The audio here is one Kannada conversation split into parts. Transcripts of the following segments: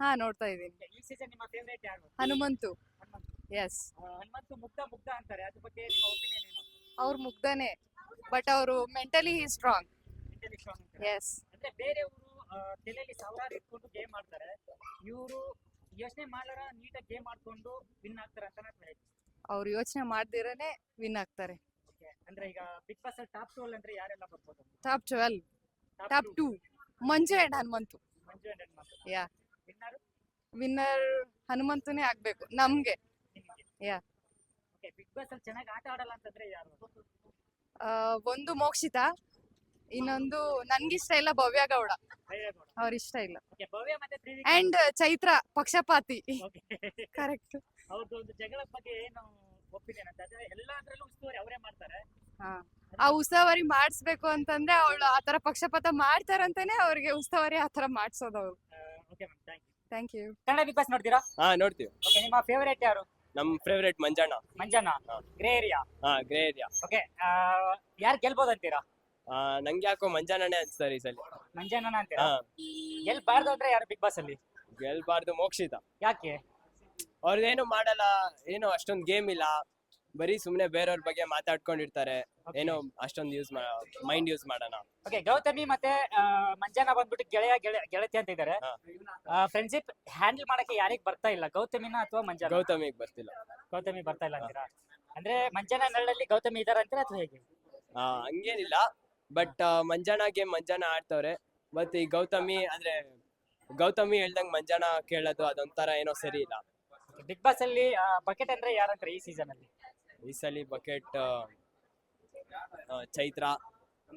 ಹಾ ನೋಡ್ತಾ ಇದೀನಿ ಈ ಸೀಸನ್ ನಿಮ್ಮ ಫೇವರೇಟ್ ಯಾರು? ಹನುಮಂತು. ಹನುಮಂತು. ಎಸ್ ಆ, ಹನುಮಂತು ಮುಗ್ಧ ಮುಗ್ಧ ಅಂತಾರೆ. ಅದ್ರ ಬಗ್ಗೆ ನಿಮ್ಮ ಒಪಿನಿಯನ್ ಏನು? ಅವ್ರು ಮುಗ್ಧನೇ. ಬಟ್ ಅವರು ಮೆಂಟಲಿ ಸ್ಟ್ರಾಂಗ್ Mentally strong ಅಂತಾರೆ. ಎಸ್ ಅಂದ್ರೆ ಬೇರೆಯವರು ತಲೆಯಲ್ಲಿ ಸಾವಿರಾರು ಇಟ್ಕೊಂಡು ಗೇಮ್ ಆಡ್ತಾರೆ. ಇವರು ಯೋಚನೆ ಮಾಡಾರ ನೀಟಾಗಿ ಗೇಮ್ ಮಾಡ್ಕೊಂಡು ವಿನ್ ಆಗ್ತಾರೆ ಅಂತ ನಾನು ಹೇಳ್ತೀನಿ ಅವ್ರು ಯೋಚನೆ ಮಾಡ್ದಿರನೆ ವಿನ್ ಆಗ್ತಾರೆ. Okay. ಅಂದ್ರೆ ಈಗ ಬಿಗ್ ಬಾಸ್ ಅಲ್ಲಿ ಟಾಪ್ ಟ್ವೆಲ್ ಅಂದ್ರೆ ಯಾರೆಲ್ಲ ಬರ್ಬೋದು? Top twelve top two Manju and Hanumanthu. Manju and Hanumanthu. Yeah. Winner ಹನುಮಂತನೇ ಆಗ್ಬೇಕು ನಮ್ಗೆ. ಯಾ ಬಿಗ್ ಬಾಸ್ ಅಲ್ಲಿ ಚೆನ್ನಾಗಿ ಆಟ ಆಡಲ್ಲ ಅಂತಂದ್ರೆ ಯಾರು? ಆ, ಒಂದು ಮೋಕ್ಷಿತ ಇನ್ನೊಂದು ನನ್ಗಿಷ್ಟ ಇಲ್ಲ ಭವ್ಯ ಗೌಡ. ಭೈರೇಗೌಡ ಅವ್ರ ಇಷ್ಟ ಇಲ್ಲ. ಓಕೆ ಭವ್ಯ ಮತ್ತೆ ತ್ರಿವಿಕ್ರಮ್. ಅಂಡ್ ಚೈತ್ರ ಪಕ್ಷಪಾತಿ. ಕರೆಕ್ಟ್ ಅವ್ರದ್ದು ಒಂದು ಜಗಳದ ಬಗ್ಗೆ ಏನು ಒಪಿನಿಯನ್ ಅಂತ? ಅಂದ್ರೆ ಎಲ್ಲಾದ್ರಲ್ಲೂ ಉಸ್ತುವಾರಿ ಅವರೇ ಮಾಡ್ತಾರೆ. ಆ ಉಸ್ತುವಾರಿ ಮಾಡಿಸ್ಬೇಕು ಅಂತಂದ್ರೆ ಅವಳು ಆತರ ಪಕ್ಷಪಾತ ಮಾಡ್ತಾರಂತಾನೆ ಅವ್ರಿಗೆ ಉಸ್ತುವಾರಿ ಆತರ ಮಾಡ್ಸೋದು ಅವ್ರು okay ma'am thank you. Thank you. Kannada Bigg Boss ನೋಡ್ತೀರಾ? ಹಾ ನೋಡ್ತೀವಿ. ಓಕೆ ನಿಮ್ಮ ಫೇವರೇಟ್ ಯಾರು? ನಮ್ ಫೇವ್ರೇಟ್ ಮಂಜಣ್ಣ. ಮಂಜಣ್ಣ ಹಾ. ಗ್ರೇ ಏರಿಯಾ ಹಾ ಗ್ರೇ ಏರಿಯಾ ಓಕೆ ಯಾರು ಗೆಲ್ಬೋದು ಅಂತೀರಾ? ನಂಗೆ ಯಾಕೋ ಮಂಜಣ್ಣನೇ ಅನ್ಸ್ತಾರೆ ಈ ಸಲ. ಮಂಜಣ್ಣನ ಅಂತೀರಾ? ಹಾ. ಗೆಲ್ಬಾರ್ದು ಅಂದ್ರೆ ಯಾರು ಬಿಗ್ ಬಾಸ್ ಅಲ್ಲಿ? ಗೆಲ್ಬಾರ್ದು ಮೋಕ್ಷಿತ. ಯಾಕೆ? ಅವ್ರದ್ದೇನು ಮಾಡಲ್ಲ ಏನು ಅಷ್ಟೊಂದು ಗೇಮ್ ಇಲ್ಲ. ಬರೀ ಸುಮ್ನೆ ಬೇರೆಯವ್ರ ಬಗ್ಗೆ ಮಾತಾಡ್ಕೊಂಡಿರ್ತಾರೆ. ಏನೋ ಅಷ್ಟೊಂದು ಯೂಸ್ ಮೈಂಡ್ ಯೂಸ್ ಮಾಡೋಣ. ಓಕೆ ಗೌತಮಿ ಮತ್ತೆ ಆ, ಮಂಜಾನ ಬಂದ್ಬಿಟ್ಟು ಗೆಳೆಯ ಗೆಳೆ- ಗೆಳತಿ ಅಂತ ಇದ್ದಾರೆ ಹಾ. ಫ್ರೆಂಡ್ಶಿಪ್ ಹ್ಯಾಂಡಲ್ ಮಾಡಕ್ಕೆ ಯಾರಿಗ್ ಬರ್ತಾ ಇಲ್ಲ? ಗೌತಮಿನ ಅಥವಾ ಮಂಜಾನ? ಗೌತಮಿಗ್ ಬರ್ತಿಲ್ಲ. ಗೌತಮಿ ಬರ್ತಾ ಇಲ್ಲ ಅಂತೀರಾ? ಅಂದ್ರೆ ಮಂಜಾನ ನೆರಳಲ್ಲಿ ಗೌತಮಿ ಇದಾರ ಅಂತೀರಾ ಅಥವಾ ಹೇಗೆ? ಆ, ಹಂಗೇನಿಲ್ಲ. ಬಟ್ ಮಂಜಾನ ಗೇಮ್ ಮಂಜಾನ ಆಡ್ತವ್ರೆ. ಮತ್ತೆ ಈ ಗೌತಮಿ ಅಂದ್ರೆ ಗೌತಮಿ ಹೇಳ್ದಂಗ್ ಮಂಜಾನ ಕೇಳೋದು ಅದೊಂಥರ ಏನೋ ಸರಿ ಇಲ್ಲ. ಬಿಗ್ ಬಾಸ್ ಅಲ್ಲಿ ಬಕೆಟ್ ಅಂದ್ರೆ ಯಾರಂತಾರೆ ಈ ಸೀಸನ್ ಅಲ್ಲಿ? ಈ ಸಲ ಬಕೆಟ್ ಚೈತ್ರ. ಚೈತ್ರ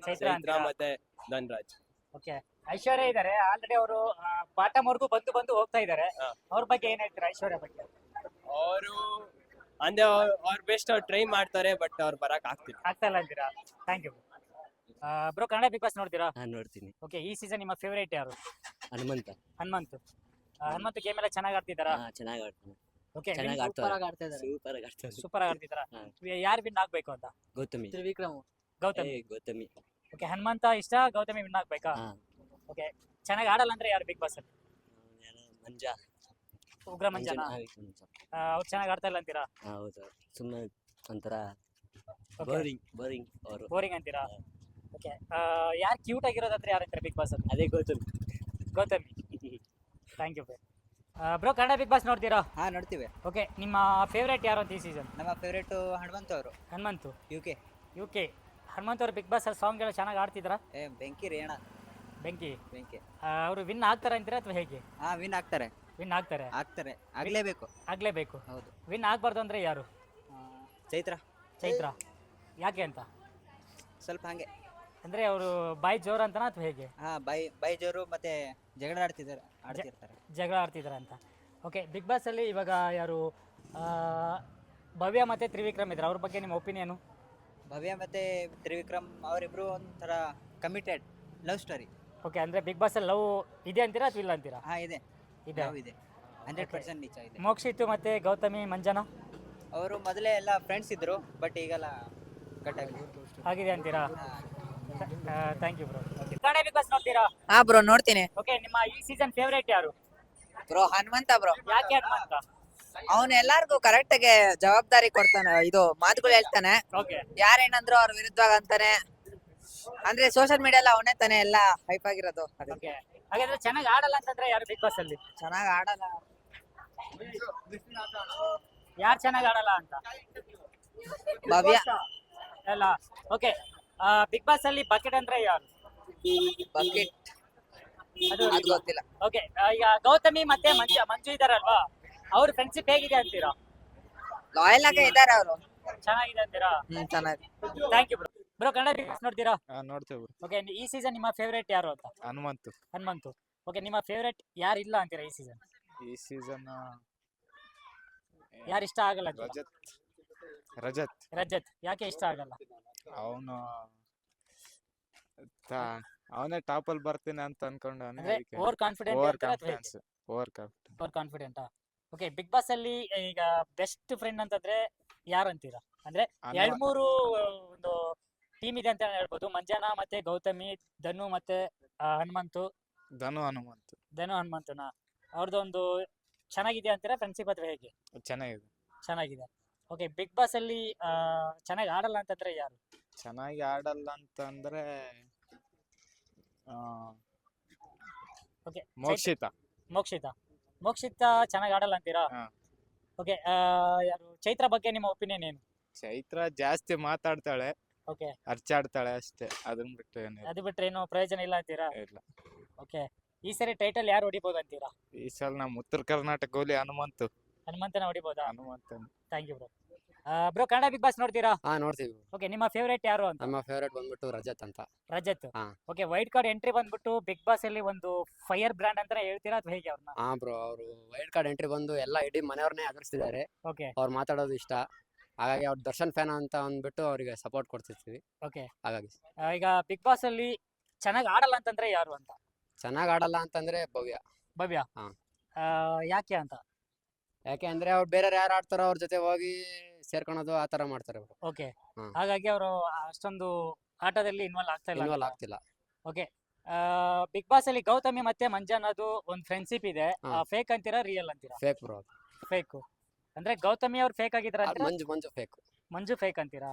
ಚೈತ್ರ ಅಂತೀರಾ? ಮತ್ತೆ ಧನ್ರಾಜ್. ಓಕೆ. ಐಶ್ವರ್ಯ ಇದಾರೆ. ಆಲ್ರೆಡಿ ಅವರು ಬಾಟಮ್ ವರ್ಗೂ ಬಂದು ಬಂದು ಹೋಗ್ತಾ ಇದಾರೆ. ಹಾ. ಅವ್ರ ಬಗ್ಗೆ ಏನ್ ಹೇಳ್ತೀರಾ ಐಶ್ವರ್ಯ ಬಗ್ಗೆ? ಅವರು ಅಂದ್ರೆ ಅವ್ರ ಬೆಸ್ಟ್ ಅವ್ರು ಟ್ರೈ ಮಾಡ್ತಾರೆ ಬಟ್ ಅವ್ರು ಬರಕ್ ಆಗ್ತಿಲ್ಲ. ಆಗ್ತಾ ಇಲ್ಲ ಅಂತೀರಾ? Thank you bro Kannada Bigg Boss ನೋಡ್ತೀರಾ? ನಾನು ನೋಡ್ತೀನಿ. ಓಕೆ ಈ ಸೀಸನ್ ನಿಮ್ಮ ಫೇವರೇಟ್ ಯಾರು? ಹನುಮಂತ. ಹನುಮಂತ. ಹನುಮಂತ ಹನುಮಂತು ಗೇಮ್ ಎಲ್ಲ ಚೆನ್ನಾಗಿ ಆಡ್ತಿದಾರಾ ಹಾ ಚೆನ್ನಾಗಿ ಆಡ್ತಾನೆ. ಓಕೆ ಚೆನ್ನಾಗಿ ಸೂಪರ್ ಆಡ್ತಾರೆ. ಆಗಿ ಆಡ್ತಾ ಇದ್ದಾರೆ ಸೂಪರ್ ಆಗಿ ಆಡ್ತಿದ್ದಾರೆ ಸೂಪರ್ ಆಗಿ ಆಡ್ತಿದಾರಾ ಹಾ. ಯಾರು ವಿನ್ ಆಗ್ಬೇಕು ಅಂತ? ಗೌತಮಿ. ತ್ರಿವಿಕ್ರಮ್. ಏ ಗೌತಮಿ. ಗೌತಮಿ ಓಕೆ ಹನುಮಂತ ಇಷ್ಟ ಗೌತಮಿ ವಿನ್ ಆಗ್ಬೇಕಾ? ಹಾ. ಓಕೆ ಚೆನ್ನಾಗಿ ಆಡಲ್ಲ ಅಂದ್ರೆ ಯಾರು ಬಿಗ್ ಬಾಸ್ ಅಲ್ಲಿ? ಅವ್ನ್ ಯಾರು? ಮಂಜ. ಉಗ್ರ ಮಂಜನ? ಮಂಜನ, ಮಂಜ. ಅವ್ರು ಚೆನ್ನಾಗಿ ಆಡ್ತಾ ಇಲ್ಲ ಅಂತೀರಾ? ಹಾ, ಹೌದು. ಸುಮ್ಮನೆ ಒಂಥರ ಬೋರಿಂಗ್ ಬೋರಿಂಗ್ ಅವರು. ಬೋರಿಂಗ್ ಅಂತೀರಾ? ಓಕೆ ಯಾರು ಕ್ಯೂಟ್ ಆಗಿರೋದಂದ್ರೆ ಯಾರು ಅಂತಾರೆ ಬಿಗ್ ಬಾಸ್ ಅಲ್ಲಿ? ಅದೇ Gowthami. Gowthami. Thank you bro Kannada Bigg Boss ನೋಡ್ತೀರಾ? ಹಾ ನೋಡ್ತೀವಿ. ಓಕೆ ನಿಮ್ಮ ಫೇವ್ರೇಟ್ ಯಾರು ಅಂತ ಈ ಸೀಸನ್ ನಮ್ಮ ಫೇವ್ರೇಟ್ ಹನುಮಂತ ಅವರು. Hanumanthu? U K U K Hanumanth ಅವರು ಬಿಗ್ ಬಾಸ್ ಅಲ್ಲಿ ಸಾಂಗ್ ಎಲ್ಲ ಚೆನ್ನಾಗಿ ಆಡ್ತಿದ್ರಾ? ಏ ಬೆಂಕಿ ರೇಣ ಬೆಂಕಿ. ಬೆಂಕಿ. ಅವರು ವಿನ್ ಆಗ್ತಾರೆ ಅಂತೀರಾ ಅಥವಾ ಹೇಗೆ? ಹಾ ವಿನ್ ಆಗ್ತಾರೆ. ವಿನ್ ಆಗ್ತಾರೆ. ಆಗ್ತಾರೆ. ಆಗ್ಲೇಬೇಕು. ಆಗ್ಲೇಬೇಕು. ಹೌದು. ವಿನ್ ಆಗ್ಬಾರ್ದು ಅಂದ್ರೆ ಯಾರು? ಚೈತ್ರ. ಚೈತ್ರ. ಯಾಕೆ ಅಂತ? ಸ್ವಲ್ಪ ಹಂಗೆ. ಅಂದ್ರೆ ಅವರು ಬಾಯಿ ಜೋರ್ ಅಂತನಾ ಅಥವಾ ಹೇಗೆ? ಹಾ ಬೈ ಬೈ ಜೋರು ಮತ್ತೆ ಜಗಳ ಆಡ್ತಿದ್ದಾರೆ ಆಡ್ತಿರ್ತಾರೆ. ಜಗಳ ಆಡ್ತಿದ್ದಾರೆ ಅಂತ. ಓಕೆ ಬಿಗ್ ಬಾಸ್ ಅಲ್ಲಿ ಇವಾಗ ಯಾರು ಆ, ಭವ್ಯ ಮತ್ತೆ ತ್ರಿವಿಕ್ರಮ್ ಇದ್ದಾರೆ ಅವ್ರ ಬಗ್ಗೆ ನಿಮ್ಮ ಒಪಿನಿಯನು ಭವ್ಯ ಮತ್ತೆ ತ್ರಿವಿಕ್ರಮ್ ಅವರಿಬ್ರು ಒಂಥರ ಕಮಿಟೆಡ್ ಲವ್ ಸ್ಟೋರಿ ಓಕೆ ಅಂದ್ರೆ ಬಿಗ್ ಬಾಸ್ ಅಲ್ಲಿ ಲವ್ ಇದೆ ಅಂತೀರಾ ಅಥವಾ ಇಲ್ಲ ಅಂತೀರಾ? ಹಾ ಇದೆ. ಇದೆ. ಲವ್ ಇದೆ. ಹಂಡ್ರೆಡ್ ಪರ್ಸೆಂಟ್ ನಿಜ ಇದೆ. ಮೋಕ್ಷಿತ್ತು ಮತ್ತೆ ಗೌತಮಿ ಮಂಜನಾ? ಅವರು ಮೊದಲೇ ಎಲ್ಲ ಫ್ರೆಂಡ್ಸ್ ಇದ್ರು ಬಟ್ ಈಗೆಲ್ಲ ಕಟ್ಟಾಗಿ ಆಗಿದೆ. ಅಂತೀರಾ? Thank you bro Kannada Bigg Boss ನೋಡ್ತೀರಾ? ಹಾ ಬ್ರೋ ನೋಡ್ತೀನಿ. ಓಕೆ ನಿಮ್ಮ ಈ ಸೀಸನ್ ಫೇವರೇಟ್ ಯಾರು? ಬ್ರೋ ಹನುಮಂತ ಬ್ರೋ ಯಾಕೆ ಹನುಮಂತ? ಅವನು ಎಲ್ಲಾರ್ಗು ಕರೆಕ್ಟ್ ಆಗಿ ಜವಾಬ್ದಾರಿ ಕೊಡ್ತಾನೆ. ಇದು ಮಾತುಗಳು ಹೇಳ್ತಾನೆ. ಓಕೆ ಯಾರೇನಂದ್ರು ಅವ್ರ ವಿರುದ್ಧವಾಗಿ ಅಂತಾನೆ. ಅಂದ್ರೆ ಸೋಶಿಯಲ್ ಮೀಡಿಯಾ ಅವನೇ ತಾನೆ ಎಲ್ಲ ಹೈಪ್ ಆಗಿರೋದು. ಅದಕ್ಕೆ ಓಕೆ ಹಾಗಾದ್ರೆ ಚೆನ್ನಾಗಿ ಆಡಲ್ಲ ಅಂತಂದ್ರೆ ಯಾರು ಬಿಗ್ ಬಾಸ್ ಅಲ್ಲಿ? ಚೆನ್ನಾಗಿ ಆಡಲ್ಲ. ಯಾರು ಚೆನ್ನಾಗಿ ಆಡಲ್ಲ ಅಂತ? ಭವ್ಯ. ಎಲ್ಲ. ಓಕೆ ಬಿಗ್ ಬಾಸ್ ಅಲ್ಲಿ ಬಕೆಟ್ ಅಂದ್ರೆ ಯಾರು? ಬಕೆಟ್ ಅದು ಅದ್ ಗೊತ್ತಿಲ್ಲ. ಓಕೆ ಈಗ ಗೌತಮಿ ಮತ್ತೆ ಮಂಜು ಮಂಜು ಇದಾರಲ್ವಾ? ಅವ್ರ ಫ್ರೆಂಡ್ಶಿಪ್ ಹೇಗಿದೆ ಅಂತೀರಾ? ಲಾಯಲ್ ಆಗಿ ಇದಾರೆ ಅವರು. ಚೆನ್ನಾಗಿದೆ ಅಂತೀರಾ? ಹ್ಮ್ ಚೆನ್ನಾಗಿ thank you bro bro Kannada Bigg Boss ನೋಡ್ತೀರಾ? ಹಾ ನೋಡ್ತೇವೆ ಬ್ರೋ ಓಕೆ ಈ ಸೀಸನ್ ನಿಮ್ಮ ಫೇವರೇಟ್ ಯಾರು ಅಂತ? ಹನುಮಂತು. ಹನುಮಂತು. ಓಕೆ ನಿಮ್ಮ ಫೇವರೇಟ್ ಯಾರು ಇಲ್ಲ ಅಂತೀರಾ ಈ ಸೀಸನ್ ಈ ಸೀಸನ್ ಯಾರು ಇಷ್ಟ ಆಗಲ್ಲ ಅಂತೀರಾ? ರಜತ್. ರಜತ್. ರಜತ್. ಯಾಕೆ ಇಷ್ಟ ಆಗಲ್ಲ? ಅವನು ಅವನೇ ಟಾಪ್ ಅಲ್ಲಿ ಬರ್ತೀನಿ ಅಂತ ಅನ್ಕೊಂಡವನೆ ಅಂದ್ರೆ over confident over confidence over confident over confident okay Bigg Boss ಅಲ್ಲಿ ಈಗ ಬೆಸ್ಟ್ ಫ್ರೆಂಡ್ ಅಂತಂದ್ರೆ ಯಾರು ಅಂತೀರಾ? ಅಂದ್ರೆ ಎರಡ್ ಮೂರು ಒಂದು ಟೀಮ್ ಇದೆ ಅಂತ ಹೇಳ್ಬೋದು. ಮಂಜಾನ ಮತ್ತೆ ಗೌತಮಿ ಧನು ಮತ್ತೆ ಹನುಮಂತು. ಧನು ಹನುಮಂತು. ಧನು ಹನುಮಂತನ? ಅವ್ರದ್ದೊಂದು ಚೆನ್ನಾಗಿದೆ ಅಂತೀರಾ ಫ್ರೆಂಡ್ಶಿಪ್ ಅಥವಾ ಹೇಗೆ? ಚೆನ್ನಾಗಿದೆ. ಚೆನ್ನಾಗಿದೆ. ಓಕೆ ಬಿಗ್ ಬಾಸ್ ಅಲ್ಲಿ ಆ, ಚೆನ್ನಾಗಿ ಆಡಲ್ಲ ಅಂತಂದ್ರೆ ಯಾರು? ಚೆನ್ನಾಗಿ ಆಡಲ್ಲ ಅಂತಂದ್ರೆ ಆ, ಓಕೆ ಮೋಕ್ಷಿತ. ಮೋಕ್ಷಿತ. ಮೋಕ್ಷಿತ ಚೆನ್ನಾಗಿ ಆಡಲ್ಲ ಅಂತೀರಾ? ಹಾ. ಓಕೆ ಯಾರು ಚೈತ್ರ ಬಗ್ಗೆ ನಿಮ್ಮ ಒಪಿನಿಯನ್ ಏನು? ಚೈತ್ರ ಜಾಸ್ತಿ ಮಾತಾಡ್ತಾಳೆ. ಓಕೆ ಅರ್ಚಾಡ್ತಾಳೆ ಅಷ್ಟೇ. ಅದನ್ನ ಬಿಟ್ಟು ಏನಿಲ್ಲ. ಅದು ಬಿಟ್ರೆ ಏನು ಪ್ರಯೋಜನ ಇಲ್ಲ ಅಂತೀರಾ? ಇಲ್ಲ. ಓಕೆ ಈ ಸರಿ ಟೈಟಲ್ ಯಾರು ಹೊಡಿಬೋದು ಅಂತೀರಾ? ಈ ಸಲ ನಮ್ಮ ಉತ್ತರ ಕರ್ನಾಟಕ ಗೋಲಿ ಹನುಮಂತು. ಹನುಮಂತನ ಹೊಡಿಬೋದಾ? Hanumantha thank you bro bro Kannada Bigg Boss ನೋಡ್ತೀರಾ? ಹಾ ನೋಡ್ತೀವಿ ಓಕೆ ನಿಮ್ಮ ಫೇವರೇಟ್ ಯಾರು ಅಂತ? ನಮ್ಮ ಫೇವರೇಟ್ ಬಂದ್ಬಿಟ್ಟು ರಜತ್ ಅಂತ. ರಜತ್. ಹಾ. ಓಕೆ ವೈಟ್ ಕಾರ್ಡ್ ಎಂಟ್ರಿ ಬಂದ್ಬಿಟ್ಟು ಬಿಗ್ ಬಾಸ್ ಅಲ್ಲಿ ಒಂದು ಫೈರ್ ಬ್ರ್ಯಾಂಡ್ ಅಂತ ಹೇಳ್ತೀರಾ ಅಥವಾ ಹೇಗೆ ಅವ್ರನ್ನ? ಹಾ ಬ್ರೋ ಅವರು ವೈಟ್ ಕಾರ್ಡ್ ಎಂಟ್ರಿ ಬಂದು ಎಲ್ಲ ಇಡೀ ಮನೆಯವ್ರನ್ನೇ ಎದುರಿಸ್ತಿದ್ದಾರೆ ಓಕೆ ಅವ್ರು ಮಾತಾಡೋದು ಇಷ್ಟ. ಹಾಗಾಗಿ ಅವ್ರ ದರ್ಶನ್ ಫ್ಯಾನ್ ಅಂತ ಅಂದ್ಬಿಟ್ಟು ಅವರಿಗೆ ಸಪೋರ್ಟ್ ಕೊಡ್ತಿರ್ತೀವಿ. ಓಕೆ ಹಾಗಾಗಿ. ಈಗ ಬಿಗ್ ಬಾಸ್ ಅಲ್ಲಿ ಚೆನ್ನಾಗಿ ಆಡಲ್ಲ ಅಂತಂದ್ರೆ ಯಾರು ಅಂತ? ಚೆನ್ನಾಗಿ ಆಡಲ್ಲ ಅಂತಂದ್ರೆ ಭವ್ಯ. ಭವ್ಯ? ಹಾ. ಆ, ಯಾಕೆ ಅಂತ? ಯಾಕೆ ಅಂದ್ರೆ ಅವ್ರು ಬೇರೆ ಯಾರು ಆಡ್ತಾರೋ ಅವ್ರ ಜೊತೆ ಹೋಗಿ ಸೇರ್ಕೊಳೋದು ಆ ತರ ಮಾಡ್ತಾರೆ ಅವರು ಓಕೆ. ಹ್ಮ್. ಹಾಗಾಗಿ ಅವರು ಅಷ್ಟೊಂದು ಆಟದಲ್ಲಿ ಇನ್ವಾಲ್ವ್ ಆಗ್ತಾ ಇಲ್ಲ ಇನ್ವಾಲ್ವ್ ಆಗ್ತಿಲ್ಲ. ಓಕೆ. ಬಿಗ್ ಬಾಸ್ ಅಲ್ಲಿ ಗೌತಮಿ ಮತ್ತೆ ಮಂಜಾನದು ಒಂದ್ ಫ್ರೆಂಡ್ಶಿಪ್ ಇದೆ. ಹಾ. ಫೇಕ್ ಅಂತೀರಾ ರಿಯಲ್ ಅಂತೀರಾ? ಫೇಕ್ ಬ್ರೋ ಫೇಕ್ ಅಂದ್ರೆ ಗೌತಮಿ ಅವ್ರು ಫೇಕ್ ಆಗಿದ್ರ ಮಂಜು ಮಂಜು ಫೇಕ್ ಮಂಜು ಫೇಕ್ ಅಂತೀರಾ?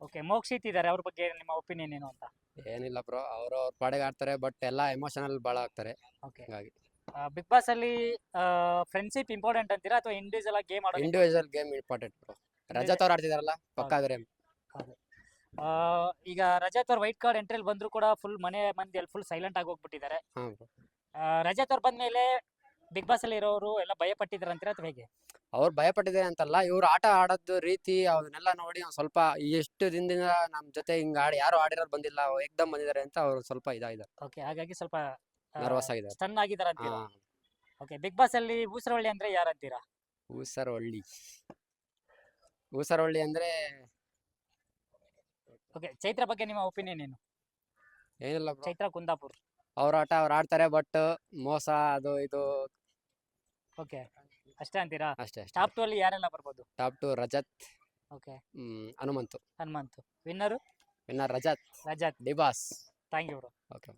ಓಕೆ ಮೋಕ್ಷಿತ್ ಇದಾರೆ ಅವ್ರ ಬಗ್ಗೆ ನಿಮ್ಮ ಒಪಿನಿಯನ್ ಏನು ಅಂತ? ಏನಿಲ್ಲ ಬ್ರೋ ಅವರು ಅವ್ರ ಪಾಡಿಗೆ ಆಡ್ತಾರೆ ಬಟ್ ಎಲ್ಲ ಎಮೋಷನಲ್ ಭಾಳ ಆಗ್ತಾರೆ. ಓಕೆ. ಹಾಗಾಗಿ. ಬಿಗ್ ಬಾಸ್ ಅಲ್ಲಿ ಫ್ರೆಂಡ್ಶಿಪ್ ಇಂಪಾರ್ಟೆಂಟ್ ಅಂತೀರಾ ಅಥವಾ ಇಂಡಿವಿಜುವಲ್ ಆಗಿ ಗೇಮ್ ಆಡೋದು individual game important bro Rajath ಅವ್ರು ಆಡ್ತಿದಾರಲ್ಲ? ಪಕ್ಕ ಆದ್ರೆ ಆ, ಈಗ ರಜತ್ ಅವ್ರ ವೈಟ್ ಕಾರ್ಡ್ ಎಂಟ್ರಿಲ್ ಬಂದ್ರು ಕೂಡ ಫುಲ್ ಮನೆ ಮಂದಿ ಅಲ್ಲಿ ಫುಲ್ ಸೈಲೆಂಟ್ ಆಗಿ ಹೋಗ್ಬಿಟ್ಟಿದ್ದಾರೆ. ಹಾ ತವರ್ ಆ, ರಜತ್ ಅವ್ರು ಬಂದ್ಮೇಲೆ ಬಿಗ್ ಬಾಸ್ ಅಲ್ಲಿ ಇರೋರು ಎಲ್ಲ ಭಯ ಪಟ್ಟಿದಾರ ಅಂತೀರಾ ಅಥವಾ ಹೇಗೆ? ಅವ್ರು ಭಯ ಪಟ್ಟಿದ್ದಾರೆ ಅಂತಲ್ಲ ಇವ್ರು ಆಟ ಆಡೋದು ರೀತಿ ಅವನ್ನೆಲ್ಲ ನೋಡಿ ಒಂದ್ ಸ್ವಲ್ಪ ಎಷ್ಟು ದಿನದಿಂದ ನಮ್ ಜೊತೆ ಹಿಂಗ್ ಆಡಿ ಯಾರು ಆಡಿರೋ ಬಂದಿಲ್ಲ ಏಕ್ದಮ್ ಬಂದಿದ್ದಾರೆ ಅಂತ ಅವ್ರು ಸ್ವಲ್ಪ ಇದಾಗಿದ್ದಾರೆ. ಓಕೆ ಹಾಗಾಗಿ ಸ್ವಲ್ಪ ನರ್ವಸ್ ಆಗಿದ್ದಾರೆ. ಸ್ಟನ್ ಆಗಿದಾರ ಅಂತೀರಾ? ಹಾ. ಓಕೆ ಬಿಗ್ ಬಾಸ್ ಅಲ್ಲಿ ಊಸರವಳ್ಳಿ ಅಂದ್ರೆ ಯಾರಂತೀರಾ ಊಸರವಳ್ಳಿ. ಊಸರವಳ್ಳಿ ಅಂದ್ರೆ ಓಕೆ ಚೈತ್ರ ಬಗ್ಗೆ ನಿಮ್ಮ ಒಪಿನಿಯನ್ ಏನು? ಏನಿಲ್ಲ ಚೈತ್ರ ಕುಂದಾಪುರ್. ಅವ್ರ ಆಟ ಅವ್ರು ಆಡ್ತಾರೆ ಬಟ್ ಮೋಸ ಅದು ಇದು. ಓಕೆ ಅಷ್ಟೇ ಅಂತೀರಾ? ಅಷ್ಟೇ ಅಷ್ಟೇ. ಟಾಪ್ ಟು ಅಲ್ಲಿ ಯಾರೆಲ್ಲ ಬರ್ಬೋದು? Top two Rajat okay hmm Hanumanthu. Hanumanthu. Winner winner Rajath. Rajath. D Boss thank you bro okay